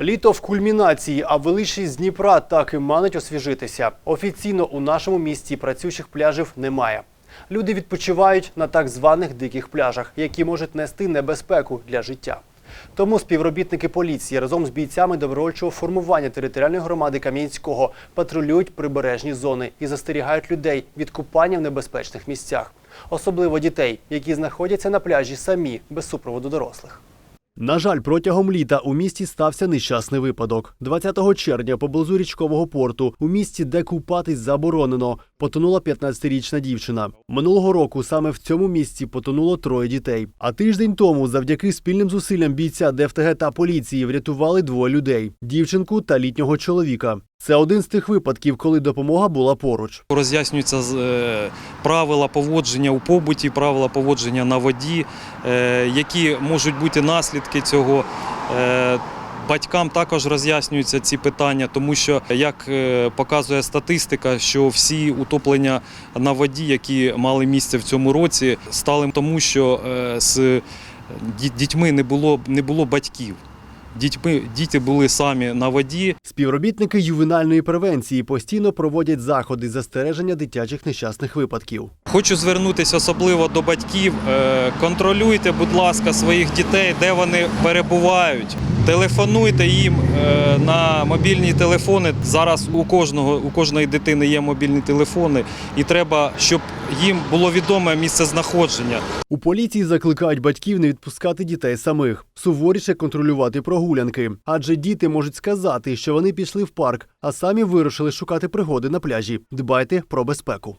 Літо в кульмінації, а величність Дніпра так і манить освіжитися. Офіційно у нашому місті працюючих пляжів немає. Люди відпочивають на так званих диких пляжах, які можуть нести небезпеку для життя. Тому співробітники поліції разом з бійцями добровольчого формування територіальної громади Кам'янського патрулюють прибережні зони і застерігають людей від купання в небезпечних місцях, особливо дітей, які знаходяться на пляжі самі без супроводу дорослих. На жаль, протягом літа у місті стався нещасний випадок. 20 червня поблизу річкового порту, у місті, де купатись заборонено, потонула 15-річна дівчина. Минулого року саме в цьому місці потонуло троє дітей. А тиждень тому, завдяки спільним зусиллям бійця ДФТГ та поліції, врятували двоє людей дівчинку та літнього чоловіка. Це один з тих випадків, коли допомога була поруч. Роз'яснюються е, правила поводження у побуті, правила поводження на воді, е, які можуть бути наслідки цього. Е, Батькам також роз'яснюються ці питання, тому що, як показує статистика, що всі утоплення на воді, які мали місце в цьому році, стали тому, що з дітьми не було, не було батьків. Дітьми, діти були самі на воді, Співробітники ювенальної превенції постійно проводять заходи застереження дитячих нещасних випадків. Хочу звернутися особливо до батьків. Е, Контролюйте, будь ласка, своїх дітей, де вони перебувають. Телефонуйте їм е, на мобільні телефони. Зараз у кожного у кожної дитини є мобільні телефони, і треба, щоб їм було відоме місце знаходження. У поліції закликають батьків не відпускати дітей самих, суворіше контролювати прогулянки, адже діти можуть сказати, що вони пішли в парк, а самі вирушили шукати пригоди на пляжі. Дбайте про безпеку.